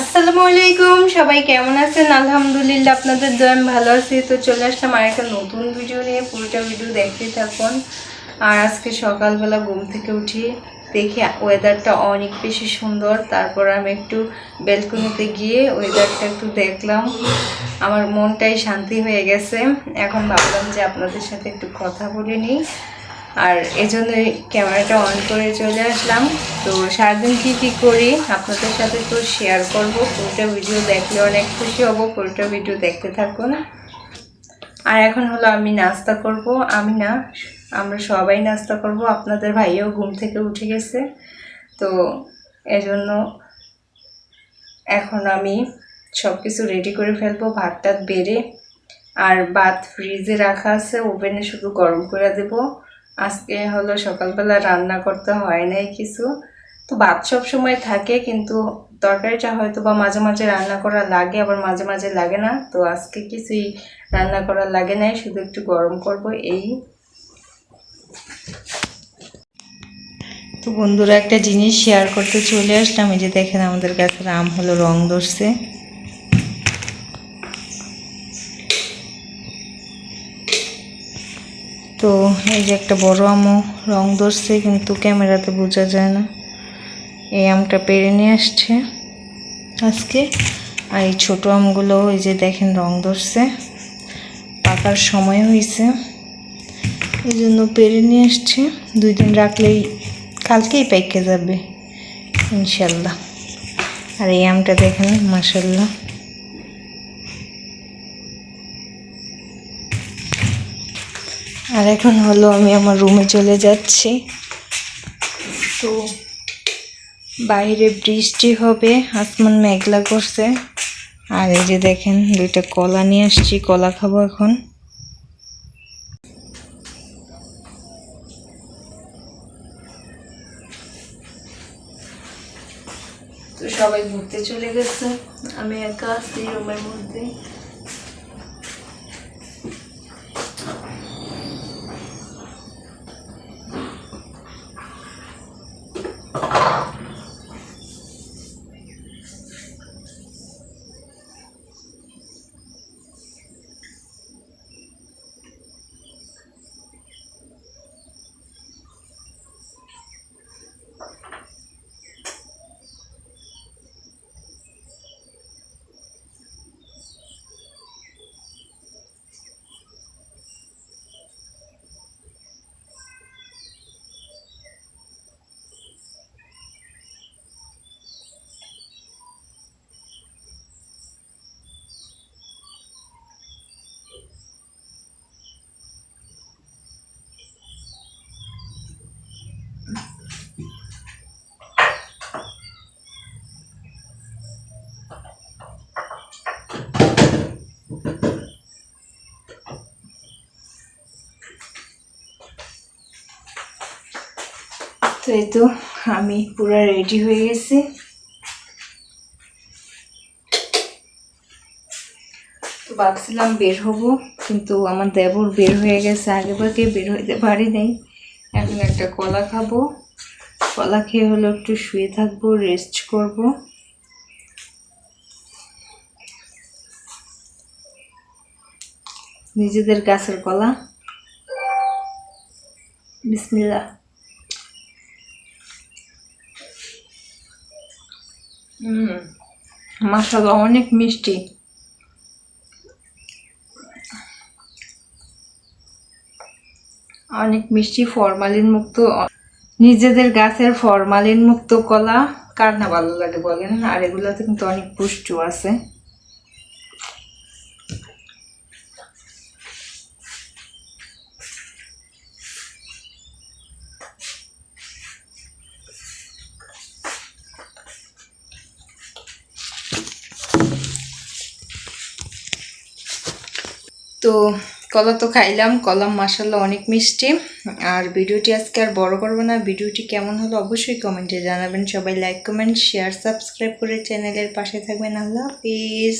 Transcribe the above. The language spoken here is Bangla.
আসসালামু আলাইকুম, সবাই কেমন আছেন? আলহামদুলিল্লাহ আপনাদের দয়া, আমি ভালো আছি। তো চলে আসলাম আর একটা নতুন ভিডিও নিয়ে। পুরোটা ভিডিও দেখতেই থাকুন। আর আজকে সকালবেলা ঘুম থেকে উঠি, দেখি ওয়েদারটা অনেক বেশি সুন্দর। তারপর আমি একটু বেলকনিতে গিয়ে ওয়েদারটা একটু দেখলাম। আমার মনটাই শান্তি হয়ে গেছে। এখন ভাবলাম যে আপনাদের সাথে একটু কথা বলে নিই। আর এজন্যই ক্যামেরাটা অন করে চলে আসলাম। তো সারাদিন কী কী করি আপনাদের সাথে তো শেয়ার করব। পুরোটা ভিডিও দেখলে অনেক খুশি হব, পুরোটা ভিডিও দেখতে থাকুন। আর এখন হলো আমি নাস্তা করব। আমি না, আমরা সবাই নাস্তা করব। আপনাদের ভাইও ঘুম থেকে উঠে গেছে। তো এজন্য এখন আমি সব কিছু রেডি করে ফেলব ভাত টাত বেড়ে। আর ভাত ফ্রিজে রাখা আছে ওভেনে শুধু গরম করে দেব। আজকে হলো সকালবেলা রান্না করতে হয় নাই কিছু। তো ভাত সব সময় থাকে, কিন্তু তরকারিটা হয়তো বা মাঝে মাঝে রান্না করা লাগে, আবার মাঝে মাঝে লাগে না। তো আজকে কিছুই রান্না করা লাগে নাই, শুধু একটু গরম করব এই। তো বন্ধুরা, একটা জিনিস শেয়ার করতে চলে আসলাম, এই যে দেখেন আমাদের গাছের আম হলো রং ধরছে। তো এই যে একটা বড় আমও রং ধরছে, কিন্তু ক্যামেরাতে বোঝা যায় না। এই আমটা পেরে নিয়ে আসছে আজকে। আর এই ছোটো আমগুলো, এই যে দেখেন রং ধরছে, পাকার সময় হয়েছে এই জন্য পেরে নিয়ে আসছে। দুই দিন রাখলেই কালকেই পেকে যাবে, ইনশাল্লাহ। আর এই আমটা দেখেন মাসাল্লাহ আর এখন হলো আমি আমার রুমে চলে যাচ্ছি। তো বাইরে বৃষ্টি হবে, আসমান মেঘলা করছে। আর এই যে দেখেন, দুইটা কলা নিয়ে আসছি, কলা খাব এখন। তো সবাই ঘুরতে চলে গেছে। আমি একা আছি রুমের মধ্যে। তো এই তো, আমি পুরো রেডি হয়ে গেছি। তো ভাবছিলাম বের হব, কিন্তু আমার দেবর বের হয়ে গেছে। আগে ভাগে বের হইতে পারি নাই। এখন একটা কলা খাব। কলা খেয়ে হলো একটু শুয়ে থাকব রেস্ট করব। নিজেদের গাছের কলা। বিসমিল্লাহ। মাসাল্লাহ অনেক মিষ্টি। অনেক মিষ্টি ফরমালিন মুক্ত নিজেদের গাছের ফরমালিন মুক্ত কলা, কার না ভালো লাগে বলেন? আর এগুলোতে কিন্তু অনেক পুষ্টি আছে। তো কলা তো খাইলাম কলাম মাসাল্লাহ অনেক মিষ্টি। আর ভিডিওটি আজকে আর বড় করব না, ভিডিওটি কেমন হলো অবশ্যই কমেন্টে জানাবেন। সবাই লাইক কমেন্ট শেয়ার সাবস্ক্রাইব করে চ্যানেলের পাশে থাকবেন। আল্লাহ হাফিজ।